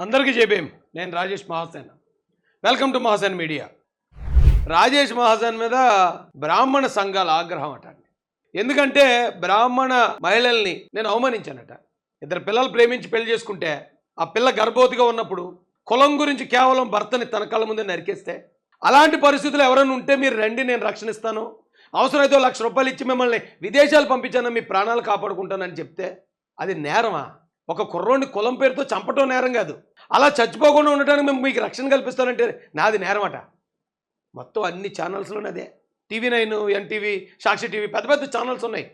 అందరికీ చెప్పేం? నేను Rajesh Mahasen. Welcome to Mahasen media Rajesh Mahasen మీద బ్రాహ్మణ సంఘాల ఆగ్రహం అట ఎందుకంటే బ్రాహ్మణ మహిళల్ని నేను అవమానించానట. ఇద్దరు పిల్లలు ప్రేమించి పెళ్ళి చేసుకుంటే ఆ పిల్ల గర్భవతిగా ఉన్నప్పుడు కులం గురించి కేవలం భర్తని తన కళ్ళ ముందే నరికేస్తే అలాంటి పరిస్థితులు ఎవరైనా ఉంటే మీరు రండి నేను రక్షణ ఇస్తాను. అవసరమైతే లక్ష రూపాయలు ఇచ్చి మిమ్మల్ని విదేశాలు పంపించాను మీ ప్రాణాలు కాపాడుకుంటానని చెప్తే అది నేరమా? ఒక కుర్రోడిని కులం పేరుతో చంపటం నేరం కాదు. అలా చచ్చిపోకుండా ఉండటానికి మేము మీకు రక్షణ కల్పిస్తానంటే నాది నేరమట. మొత్తం అన్ని ఛానల్స్లోనే అదే. TV nine NTV Sakshi TV పెద్ద పెద్ద ఛానల్స్ ఉన్నాయి.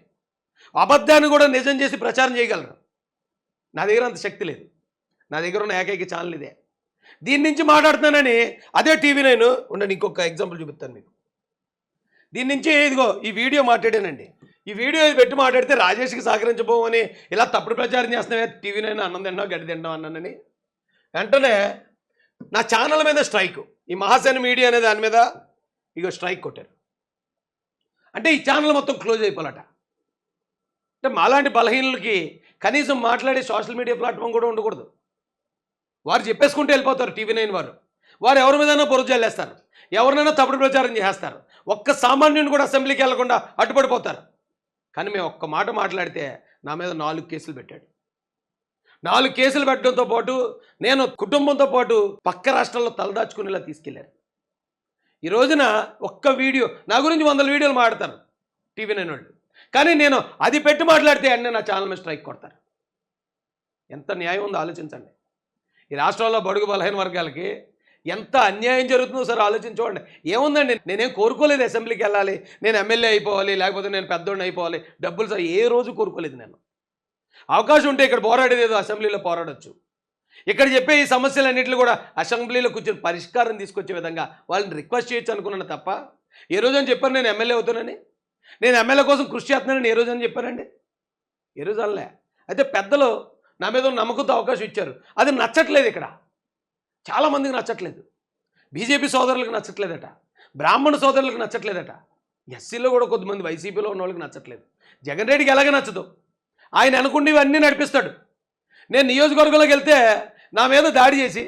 అబద్ధాన్ని కూడా నిజం చేసి ప్రచారం చేయగలరు. నా దగ్గర అంత శక్తి లేదు. నా దగ్గర ఉన్న ఏకైక ఛానల్ ఇదే. దీని నుంచి మాట్లాడుతున్నానని అదే టీవీ నైన్ ఉండండి ఇంకొక ఎగ్జాంపుల్ చూపిస్తాను మీకు. దీని నుంచి ఇదిగో ఈ వీడియో మాట్లాడానండి. ఈ వీడియో పెట్టి మాట్లాడితే రాజేష్కి సహకరించబోమని ఇలా తప్పుడు ప్రచారం చేస్తున్నావే టీవీ నైన్ అన్నం తిన్నావు గడ్డి తిన్నావు అన్నానని. వెంటనే నా ఛానల్ మీద స్ట్రైక్. ఈ మహాసేన మీడియా అనే దాని మీద ఇగో స్ట్రైక్ కొట్టారు. అంటే ఈ ఛానల్ మొత్తం క్లోజ్ అయిపోవాలట అంటే మాలాంటి బలహీనులకి కనీసం మాట్లాడే సోషల్ మీడియా ప్లాట్ఫామ్ కూడా ఉండకూడదు. వారు చెప్పేసుకుంటూ వెళ్ళిపోతారు టీవీ నైన్ వారు. వారు ఎవరి మీదైనా బురజల్లేస్తారు ఎవరినైనా తప్పుడు ప్రచారం చేస్తారు ఒక్క సామాన్యుని కూడా అసెంబ్లీకి వెళ్ళకుండా అడ్డుపడిపోతారు. కానీ మేము ఒక్క మాట మాట్లాడితే నా మీద నాలుగు కేసులు పెట్టాడు. నాలుగు కేసులు పెట్టడంతో పాటు నేను కుటుంబంతో పాటు పక్క రాష్ట్రాల్లో తలదాచుకునేలా తీసుకెళ్ళారు ఈ రోజున ఒక్క వీడియో నా గురించి వందల వీడియోలు మాడతారు టీవీ నేను వాళ్ళు కానీ నేను అది పెట్టి మాట్లాడితే అన్నీ నా ఛానల్ మీద స్ట్రైక్ కొడతారు. ఎంత న్యాయం ఉందో ఆలోచించండి. ఈ రాష్ట్రంలో బడుగు బలహీన వర్గాలకి ఎంత అన్యాయం జరుగుతుందో సార్ ఆలోచించుకోండి ఏముందండి? నేనేం కోరుకోలేదు అసెంబ్లీకి వెళ్ళాలి నేను ఎమ్మెల్యే అయిపోవాలి లేకపోతే నేను పెద్దోడిని అయిపోవాలి. డబ్బులు సార్ ఏ రోజు కోరుకోలేదు నేను. అవకాశం ఉంటే ఇక్కడ పోరాడేది ఏదో అసెంబ్లీలో పోరాడొచ్చు. ఇక్కడ చెప్పే ఈ సమస్యలన్నింటిలో కూడా అసెంబ్లీలో కూర్చొని పరిష్కారం తీసుకొచ్చే విధంగా వాళ్ళని రిక్వెస్ట్ చేయొచ్చు అనుకున్నాను తప్ప ఏ రోజు అని చెప్పాను నేను ఎమ్మెల్యే అవుతానని? నేను ఎమ్మెల్యే కోసం కృషి చేస్తున్నానని ఏ రోజు అని చెప్పానండి ఏ రోజు అనలే. అయితే పెద్దలు నా మీద నమ్మకంతో అవకాశం ఇచ్చారు. అది నచ్చట్లేదు ఇక్కడ. చాలామందికి నచ్చట్లేదు. బీజేపీ సోదరులకు నచ్చట్లేదట. బ్రాహ్మణ సోదరులకు నచ్చట్లేదట. ఎస్సీలో కూడా కొద్దిమంది వైసీపీలో ఉన్న వాళ్ళకి నచ్చట్లేదు. జగన్ రెడ్డికి ఎలాగ నచ్చదు? ఆయన అనుకుంటే ఇవన్నీ నడిపిస్తాడు. నేను నియోజకవర్గంలోకి వెళ్తే నా మీద దాడి చేసి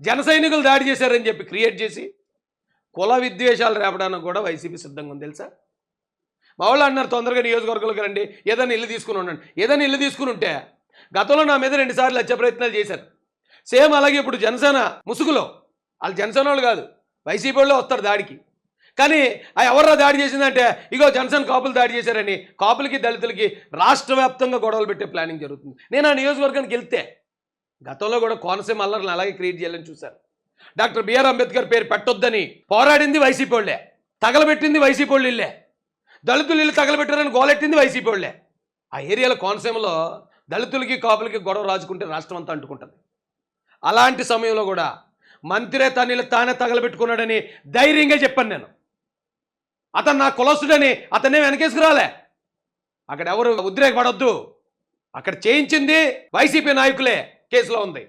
జన సైనికులు దాడి చేశారని చెప్పి క్రియేట్ చేసి కుల విద్వేషాలు రేపడానికి కూడా వైసీపీ సిద్ధంగా ఉంది తెలుసా? మా వాళ్ళు అన్నారు తొందరగా నియోజకవర్గంలోకి రండి. ఏదైనా ఇల్లు తీసుకుని ఉండండి. ఏదైనా ఇల్లు తీసుకుని ఉంటే గతంలో నా మీద రెండుసార్లు లచ్చ ప్రయత్నాలు చేశారు. సేమ్ అలాగే ఇప్పుడు జనసేన ముసుగులో. వాళ్ళు జనసేన వాళ్ళు కాదు వైసీపీ వాళ్ళు వస్తారు దాడికి. కానీ ఆ ఎవర్రా దాడి చేసిందంటే ఇగో జనసేన కాపులు దాడి చేశారని కాపులకి దళితులకి రాష్ట్ర వ్యాప్తంగా గొడవలు పెట్టే ప్లానింగ్ జరుగుతుంది. నేను ఆ నియోజకవర్గానికి వెళ్తే గతంలో కూడా కోనసీమ అల్లర్ని అలాగే క్రియేట్ చేయాలని చూశారు డాక్టర్ బిఆర్ అంబేద్కర్ పేరు పెట్టొద్దని పోరాడింది వైసీపీ వాళ్ళే తగలబెట్టింది వైసీపీ వాళ్ళు ఇల్లే. దళితులు ఇల్లు తగలబెట్టారని గోలెట్టింది వైసీపీ వాళ్ళే. ఆ ఏరియాలో కోనసీమలో దళితులకి కాపులకి గొడవ రాజుకుంటే రాష్ట్రం అంతా అంటుకుంటుంది. అలాంటి సమయంలో కూడా మంత్రే తన తానే తగలబెట్టుకున్నాడని ధైర్యంగా చెప్పాను నేను. అతను నా కులస్తుడని అతనే వెనకేసుకురాలే. అక్కడ ఎవరు ఉద్రేకపడొద్దు అక్కడ చేయించింది వైసీపీ నాయకులే కేసులో ఉంది.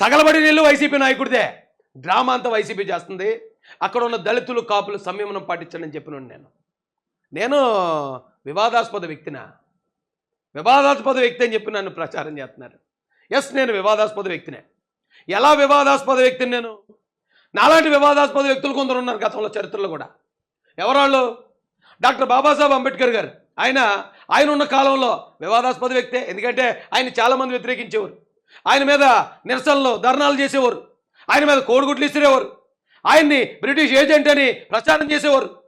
తగలబడి నీళ్ళు వైసీపీ నాయకుడిదే. డ్రామా అంతా వైసీపీ చేస్తుంది. అక్కడ ఉన్న దళితులు కాపులు సంయమనం పాటించండి చెప్పిన నేను. నేను వివాదాస్పద వ్యక్తినా? వివాదాస్పద వ్యక్తి అని చెప్పి నన్ను ప్రచారం చేస్తున్నారు. ఎస్ నేను వివాదాస్పద వ్యక్తినే. ఎలా వివాదాస్పద వ్యక్తిని నేను? నాలాంటి వివాదాస్పద వ్యక్తులు కొందరు ఉన్నారు గతంలో చరిత్రలో కూడా. ఎవరాళ్ళు? డాక్టర్ బాబాసాహెబ్ అంబేద్కర్ గారు. ఆయన ఆయన ఉన్న కాలంలో వివాదాస్పద వ్యక్తే. ఎందుకంటే ఆయన చాలామంది వ్యతిరేకించేవారు. ఆయన మీద నిరసనలు ధర్నాలు చేసేవారు. ఆయన మీద కోడిగుడ్లు ఇసిరేవారు. ఆయన్ని బ్రిటిష్ ఏజెంట్ అని ప్రచారం చేసేవారు.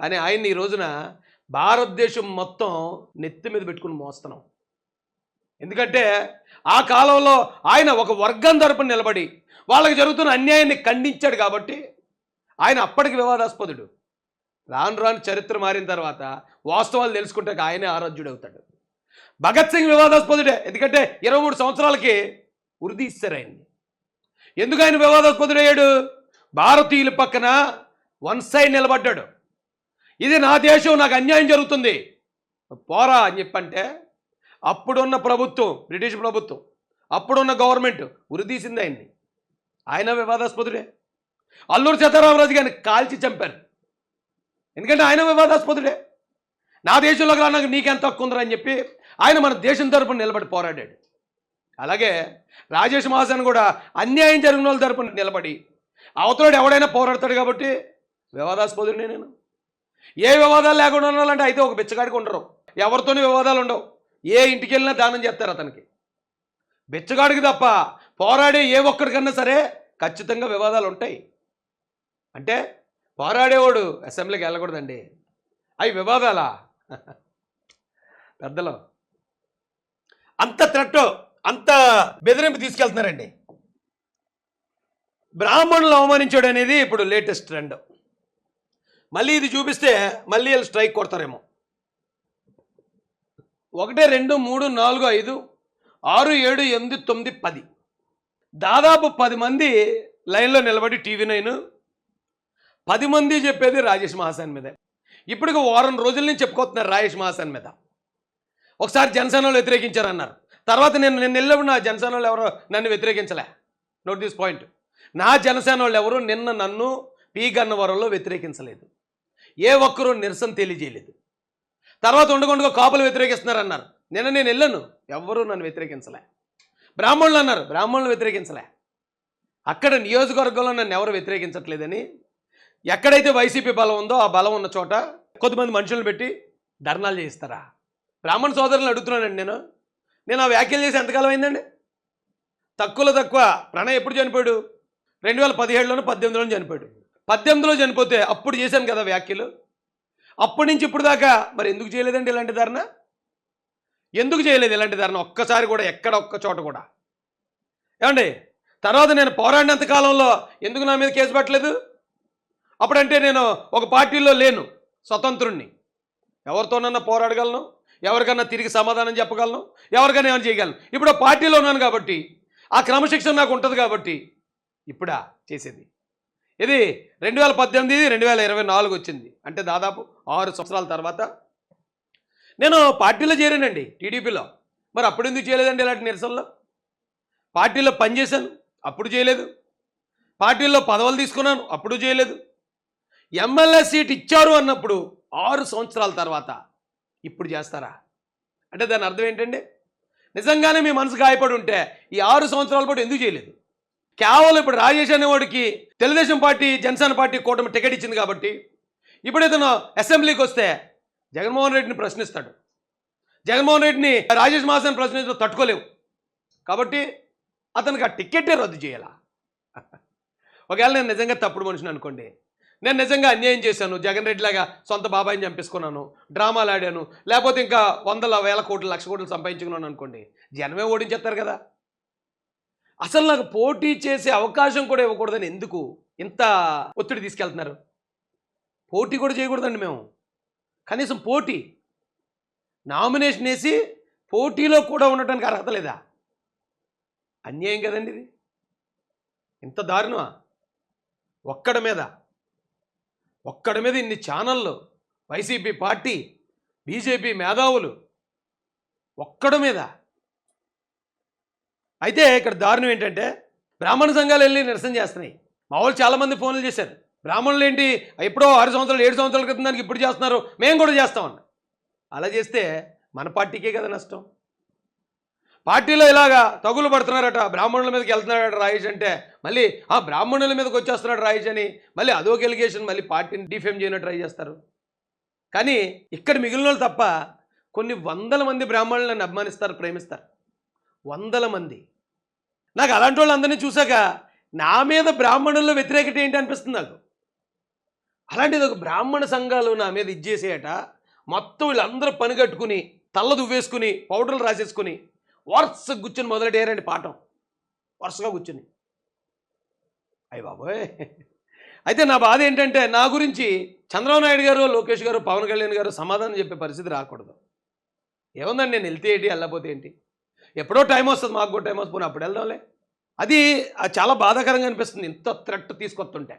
కానీ ఆయన్ని ఈ రోజున భారతదేశం మొత్తం నెత్తి మీద పెట్టుకుని మోస్తున్నాం. ఎందుకంటే ఆ కాలంలో ఆయన ఒక వర్గం తరపున నిలబడి వాళ్ళకి జరుగుతున్న అన్యాయాన్ని ఖండించాడు కాబట్టి ఆయన అప్పటికి వివాదాస్పదుడు. రాను రాను చరిత్ర మారిన తర్వాత వాస్తవాలు తెలుసుకుంటే ఆయనే ఆరాధ్యుడు అవుతాడు భగత్ సింగ్ వివాదాస్పదుడే. ఎందుకంటే ఇరవై మూడు సంవత్సరాలకి ఉరిది ఇస్తారు ఆయన్ని ఎందుకు ఆయన వివాదాస్పదుడయ్యాడు భారతీయుల పక్కన వన్ సైడ్ నిలబడ్డాడు. ఇది నా దేశం నాకు అన్యాయం జరుగుతుంది. పోరా అని చెప్పంటే అప్పుడున్న ప్రభుత్వం బ్రిటిష్ ప్రభుత్వం అప్పుడున్న గవర్నమెంట్ ఉరిదీసింది ఆయన్ని. ఆయన వివాదాస్పదుడే అల్లూరు సీతారామరాజు గారిని కాల్చి చంపారు. ఎందుకంటే ఆయన వివాదాస్పదుడే నా దేశంలోకి రానాక నీకెంత హక్కు ఉందిరా అని చెప్పి ఆయన మన దేశం తరపున నిలబడి పోరాడాడు. అలాగే రాజేష్ మహాసన్ కూడా అన్యాయం జరిగిన వాళ్ళ తరపున నిలబడి అవతలోడు ఎవడైనా పోరాడతాడు కాబట్టి వివాదాస్పదుడినే నేను. ఏ వివాదాలు లేకుండా ఉండాలంటే అయితే ఒక బిచ్చగాడికి ఉండరు. ఎవరితోనే వివాదాలు ఉండవు. ఏ ఇంటికి వెళ్ళినా దానం చేస్తారు అతనికి. బెచ్చగాడికి తప్ప పోరాడే ఏ ఒక్కడికన్నా సరే ఖచ్చితంగా వివాదాలు ఉంటాయి. అంటే పోరాడేవాడు అసెంబ్లీకి వెళ్ళకూడదండి. అవి వివాదాలా? పెద్దలు. అంత త్రట్టు అంత బెదిరింపు తీసుకెళ్తున్నారండి. బ్రాహ్మణులు అవమానించాడు అనేది ఇప్పుడు లేటెస్ట్ ట్రెండ్. మళ్ళీ ఇది చూపిస్తే మళ్ళీ వీళ్ళు స్ట్రైక్ కొడతారేమో. ఒకటి రెండు మూడు నాలుగు ఐదు ఆరు ఏడు ఎనిమిది తొమ్మిది పది. దాదాపు పది మంది లైన్లో నిలబడి టీవీ నైన్ పది మంది చెప్పేది రాజేష్ మహాసాన్ మీద. ఇప్పటికి వారం రోజుల నుంచి చెప్పుకోతున్నారు రాజేష్ మహాసాన్ మీద. ఒకసారి జనసేనలో వ్యతిరేకించారన్నారు. తర్వాత నేను నిన్న వెళ్ళినప్పుడు నా జనసేన వాళ్ళు ఎవరో నన్ను వ్యతిరేకించలే. నోట్ దిస్ పాయింట్ నా జనసేన వాళ్ళు ఎవరు నిన్న నన్ను పీ గన్నవరంలో వ్యతిరేకించలేదు. ఏ ఒక్కరూ నిరసన తెలియజేయలేదు. తర్వాత ఉండకుండా కాపులు వ్యతిరేకిస్తున్నారన్నారు. నిన్న నేను వెళ్ళాను. ఎవ్వరూ నన్ను వ్యతిరేకించలే. బ్రాహ్మణులు అన్నారు. బ్రాహ్మణులు వ్యతిరేకించలే. అక్కడ నియోజకవర్గంలో నన్ను ఎవరు వ్యతిరేకించట్లేదని. ఎక్కడైతే వైసీపీ బలం ఉందో ఆ బలం ఉన్న చోట కొద్దిమంది మనుషులను పెట్టి ధర్నాలు చేయిస్తారా? బ్రాహ్మణ సోదరులను అడుగుతున్నానండి నేను. నేను ఆ వ్యాఖ్యలు చేసి ఎంతకాలం అయిందండి? తక్కువలో తక్కువ. ప్రణయ్ ఎప్పుడు చనిపోయాడు? రెండు వేల పదిహేడులోనూ పద్దెనిమిదిలోనూ చనిపోయాడు. పద్దెనిమిదిలో చనిపోతే అప్పుడు చేశాను కదా వ్యాఖ్యలు. అప్పటి నుంచి ఇప్పుడు దాకా మరి ఎందుకు చేయలేదండి ఇలాంటి ధర్నా? ఎందుకు చేయలేదు ఇలాంటి ధర్నా? ఒక్కసారి కూడా ఎక్కడ ఒక్క చోట కూడా. ఏమండి తర్వాత నేను పోరాడినంత కాలంలో ఎందుకు నా మీద కేసు పెట్టలేదు? అప్పుడంటే నేను ఒక పార్టీలో లేను స్వతంత్రుణ్ణి. ఎవరితోనన్నా పోరాడగలను? ఎవరికన్నా తిరిగి సమాధానం చెప్పగలను? ఎవరికైనా ఏమైనా చేయగలను? ఇప్పుడు పార్టీలో ఉన్నాను కాబట్టి ఆ క్రమశిక్షణ నాకు ఉంటుంది కాబట్టి ఇప్పుడా చేసేది. ఇది రెండు వేల పద్దెనిమిది రెండు వేల ఇరవై నాలుగు వచ్చింది. అంటే దాదాపు ఆరు సంవత్సరాల తర్వాత నేను పార్టీలో చేరానండి టీడీపీలో. మరి అప్పుడు ఎందుకు చేయలేదండి ఇలాంటి నిరసనలో? పార్టీలో పనిచేశాను అప్పుడు చేయలేదు. పార్టీల్లో పదవులు తీసుకున్నాను అప్పుడు చేయలేదు. ఎమ్మెల్యే సీట్ ఇచ్చారు అన్నప్పుడు ఆరు సంవత్సరాల తర్వాత ఇప్పుడు చేస్తారా? అంటే దాని అర్థం ఏంటండి? నిజంగానే మీ మనసు గాయపడి ఉంటే ఈ ఆరు సంవత్సరాల పాటు ఎందుకు చేయలేదు? కేవలం ఇప్పుడు రాజేష్ అనేవాడికి తెలుగుదేశం పార్టీ జనసేన పార్టీ కూటమి టికెట్ ఇచ్చింది కాబట్టి ఇప్పుడు ఇతను అసెంబ్లీకి వస్తే జగన్మోహన్ రెడ్డిని ప్రశ్నిస్తాడు. జగన్మోహన్ రెడ్డిని రాజేష్ మాసన్ ప్రశ్నించడం తట్టుకోలేవు. కాబట్టి అతనికి ఆ టిక్కెట్టే రద్దు చేయాలా? ఒకవేళ నేను నిజంగా తప్పుడు మనిషిని అనుకోండి నేను నిజంగా అన్యాయం చేశాను జగన్ రెడ్డి లాగా సొంత బాబాయిని చంపేసుకున్నాను డ్రామాలు ఆడాను లేకపోతే ఇంకా వందల వేల కోట్లు లక్ష కోట్లు సంపాదించుకున్నాను అనుకోండి జనమే ఓడించేస్తారు కదా. అసలు నాకు పోటీ చేసే అవకాశం కూడా ఇవ్వకూడదని ఎందుకు ఇంత ఒత్తిడి తీసుకెళ్తున్నారు? పోటీ కూడా చేయకూడదండి మేము. కనీసం పోటీ. నామినేషన్ వేసి పోటీలో కూడా ఉండటానికి అర్హత లేదా? అన్యాయం కదండి ఇది. ఇంత దారుణమా? ఒక్కడ మీద. ఒక్కడ మీద ఇన్ని ఛానళ్ళు వైసీపీ పార్టీ బీజేపీ మేధావులు. ఒక్కడ మీద. అయితే ఇక్కడ దారుణం ఏంటంటే బ్రాహ్మణ సంఘాలు వెళ్ళి నిరసన చేస్తున్నాయి. మా వాళ్ళు చాలామంది ఫోన్లు చేశారు. బ్రాహ్మణులు ఏంటి? ఎప్పుడో ఆరు సంవత్సరాలు ఏడు సంవత్సరాల క్రితం దానికి ఇప్పుడు చేస్తున్నారు. మేము కూడా చేస్తామన్న అలా చేస్తే మన పార్టీకే కదా నష్టం. పార్టీలో ఇలాగా తగులు పడుతున్నారట. బ్రాహ్మణుల మీదకి వెళ్తున్నాడట రాయేష్ అంటే. మళ్ళీ ఆ బ్రాహ్మణుల మీదకి వచ్చేస్తున్నాడు రాయేష్ అని. మళ్ళీ అదొక ఎలిగేషన్ మళ్ళీ పార్టీని డిఫేమ్ చేయనట్టు ట్రై చేస్తారు. కానీ ఇక్కడ మిగిలిన వాళ్ళు తప్ప కొన్ని వందల మంది బ్రాహ్మణులను అభిమానిస్తారు ప్రేమిస్తారు. వందల మంది. నాకు అలాంటి వాళ్ళందరినీ చూశాక నా మీద బ్రాహ్మణుల్లో వ్యతిరేకత ఏంటి అనిపిస్తుంది నాకు? అలాంటిది ఒక బ్రాహ్మణ సంఘాలు నా మీద ఇచ్చేసేయట. మొత్తం వీళ్ళందరూ పని కట్టుకుని తల్ల దువ్వేసుకుని పౌడర్లు రాసేసుకుని వరుస కూర్చొని మొదలెట్టారండి పాఠం. వరుసగా కూర్చుని. అయ్య బాబోయ్! అయితే నా బాధ ఏంటంటే నా గురించి చంద్రబాబు నాయుడు గారు లోకేష్ గారు పవన్ కళ్యాణ్ గారు సమాధానం చెప్పే పరిస్థితి రాకూడదు. ఏముందండి నేను వెళ్తే ఏంటి వెళ్ళపోతే ఏంటి? ఎప్పుడో టైం వస్తుంది మాకు కూడా టైం వస్తుంది అప్పుడు వెళ్దాంలే. అది అది చాలా బాధాకరంగా అనిపిస్తుంది ఇంత థ్రెట్ తీసుకొస్తుంటే.